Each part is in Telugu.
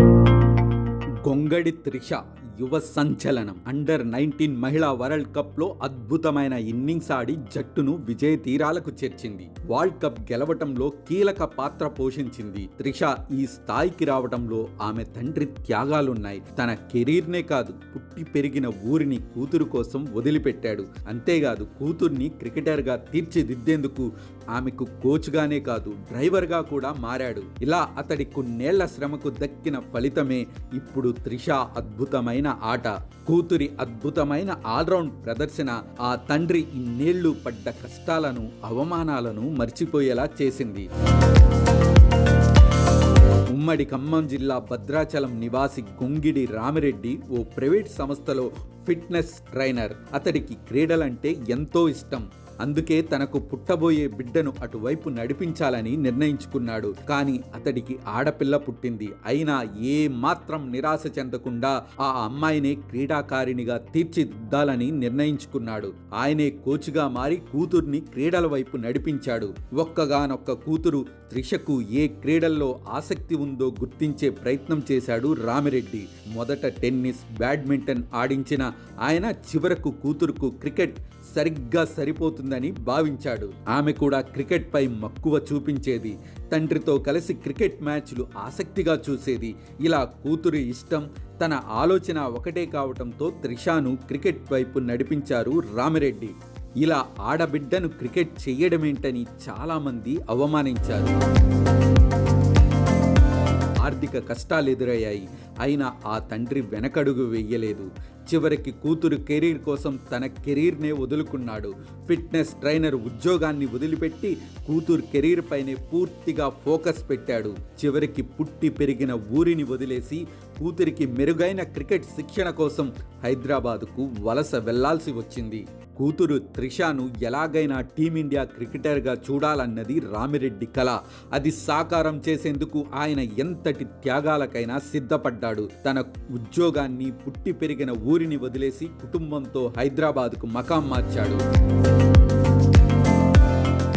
గొంగడి త్రిష యువ సంచలనం. అండర్ నైన్టీన్ మహిళా వరల్డ్ కప్లో అద్భుతమైన ఇన్నింగ్స్ ఆడి జట్టును విజయ తీరాలకు చేర్చింది. వరల్డ్ కప్ గెలవటంలో కీలక పాత్ర పోషించింది. త్రిష ఈ స్థాయికి రావటంలో ఆమె తండ్రి త్యాగాలున్నాయి. తన కెరీర్నే కాదు పుట్టి పెరిగిన ఊరిని కూతురు కోసం వదిలిపెట్టాడు. అంతేకాదు కూతుర్ని క్రికెటర్గా తీర్చిదిద్దేందుకు ఆమెకు కోచ్గానే కాదు డ్రైవర్గా కూడా మారాడు. ఇలా అతడి కొన్నేళ్ళ శ్రమకు దక్కిన ఫలితమే ఇప్పుడు త్రిష అద్భుతమైన ఆట. కూతురి అద్భుతమైన ఆల్రౌండ్ ప్రదర్శన ఆ తండ్రి ఇన్నేళ్ళు పడ్డ కష్టాలను అవమానాలను మర్చిపోయేలా చేసింది. ఉమ్మడి ఖమ్మం జిల్లా భద్రాచలం నివాసి గొంగిడి రామిరెడ్డి ఓ ప్రైవేట్ సంస్థలో ఫిట్నెస్ ట్రైనర్. అతడికి క్రీడలంటే ఎంతో ఇష్టం. అందుకే తనకు పుట్టబోయే బిడ్డను అటువైపు నడిపించాలని నిర్ణయించుకున్నాడు. కానీ అతడికి ఆడపిల్ల పుట్టింది. అయినా ఏ మాత్రం నిరాశ చెందకుండా ఆ అమ్మాయినే క్రీడాకారిణిగా తీర్చిదిద్దాలని నిర్ణయించుకున్నాడు. ఆయనే కోచ్గా మారి కూతుర్ని క్రీడల వైపు నడిపించాడు. ఒక్కగానొక్క కూతురు త్రిషకు ఏ క్రీడల్లో ఆసక్తి ఉందో గుర్తించే ప్రయత్నం చేశాడు రామిరెడ్డి. మొదట టెన్నిస్ బ్యాడ్మింటన్ ఆడించిన ఆయన చివరకు కూతురుకు క్రికెట్ సరిగ్గా సరిపోతుందని భావించాడు. ఆమె కూడా క్రికెట్ పై మక్కువ చూపించేది. తండ్రితో కలిసి క్రికెట్ మ్యాచ్లు ఆసక్తిగా చూసేది. ఇలా కూతురి ఇష్టం తన ఆలోచన ఒకటే కావటంతో త్రిషాను క్రికెట్ వైపు నడిపించారు రామిరెడ్డి. ఇలా ఆడబిడ్డను క్రికెట్ చేయడమేంటని చాలామంది అవమానించారు. ఆర్థిక కష్టాలు ఎదురయ్యాయి. అయినా ఆ తండ్రి వెనకడుగు వెయ్యలేదు చివరికి కూతురు కెరీర్ కోసం తన కెరీర్నే వదులుకున్నాడు. ఫిట్నెస్ ట్రైనర్ ఉద్యోగాన్ని వదిలిపెట్టి కూతురు కెరీర్ పైనే పూర్తిగా ఫోకస్ పెట్టాడు. చివరికి పుట్టి పెరిగిన ఊరిని వదిలేసి కూతురికి మెరుగైన క్రికెట్ శిక్షణ కోసం హైదరాబాదుకు వలస వెళ్ళాల్సి వచ్చింది. కూతురు త్రిషాను ఎలాగైనా టీమిండియా క్రికెటర్గా చూడాలన్నది రామిరెడ్డి కల. అది సాకారం చేసేందుకు ఆయన ఎంతటి త్యాగాలకైనా సిద్ధపడ్డాడు. తన ఉద్యోగాన్ని పుట్టి పెరిగిన ఊరిని వదిలేసి కుటుంబంతో హైదరాబాద్కు మకాం మార్చాడు.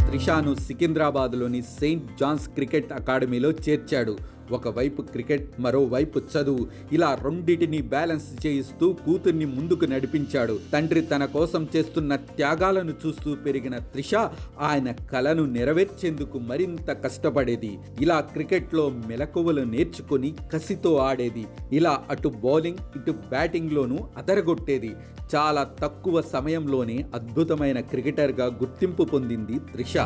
త్రిషాను సికింద్రాబాద్లోని సెయింట్ జాన్స్ క్రికెట్ అకాడమీలో చేర్చాడు. ఒకవైపు క్రికెట్ మరోవైపు చదువు. ఇలా రెండిటిని బ్యాలెన్స్ చేయిస్తూ కూతుర్ని ముందుకు నడిపించాడు. తండ్రి తన కోసం చేస్తున్న త్యాగాలను చూస్తూ పెరిగిన త్రిష ఆయన కలను నెరవేర్చేందుకు మరింత కష్టపడేది. ఇలా క్రికెట్లో మెలకువలు నేర్చుకుని కసితో ఆడేది. ఇలా అటు బౌలింగ్ ఇటు బ్యాటింగ్లోనూ అదరగొట్టేది. చాలా తక్కువ సమయంలోనే అద్భుతమైన క్రికెటర్గా గుర్తింపు పొందింది త్రిష.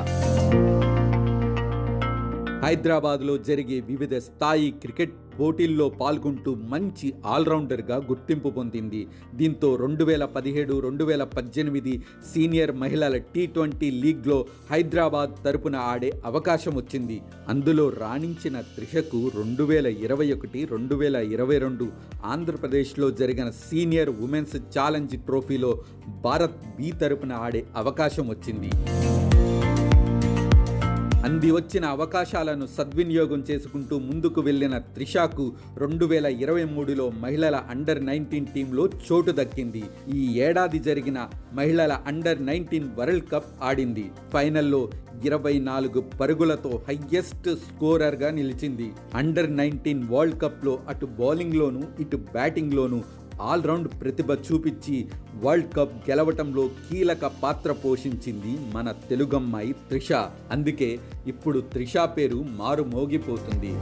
హైదరాబాద్లో జరిగే వివిధ స్థాయి క్రికెట్ పోటీల్లో పాల్గొంటూ మంచి ఆల్రౌండర్గా గుర్తింపు పొందింది. దీంతో రెండు వేల పదిహేడు రెండు వేల పద్దెనిమిది సీనియర్ మహిళల టీ ట్వంటీ లీగ్లో హైదరాబాద్ తరపున ఆడే అవకాశం వచ్చింది. అందులో రాణించిన త్రిషకు రెండు వేల ఇరవై ఒకటి రెండు వేల ఇరవై రెండు ఆంధ్రప్రదేశ్లో జరిగిన సీనియర్ ఉమెన్స్ ఛాలెంజ్ ట్రోఫీలో భారత్ బి తరపున ఆడే అవకాశం వచ్చింది. అంది వచ్చిన అవకాశాలను సద్వినియోగం చేసుకుంటూ ముందుకు వెళ్ళిన త్రిషాకు రెండు వేల ఇరవై మూడులో మహిళల అండర్ నైన్టీన్ టీంలో చోటు దక్కింది. ఈ ఏడాది జరిగిన మహిళల అండర్ నైన్టీన్ వరల్డ్ కప్ ఆడింది. ఫైనల్లో ఇరవై నాలుగు పరుగులతో హయ్యెస్ట్ స్కోరర్గా నిలిచింది. అండర్ నైన్టీన్ వరల్డ్ కప్లో అటు బౌలింగ్లోనూ ఇటు బ్యాటింగ్లోనూ ఆల్రౌండ్ ప్రతిభ చూపించి వరల్డ్ కప్ గెలవటంలో కీలక పాత్ర పోషించింది మన తెలుగమ్మాయి త్రిష. అందుకే ఇప్పుడు త్రిష పేరు మారుమోగిపోతుంది.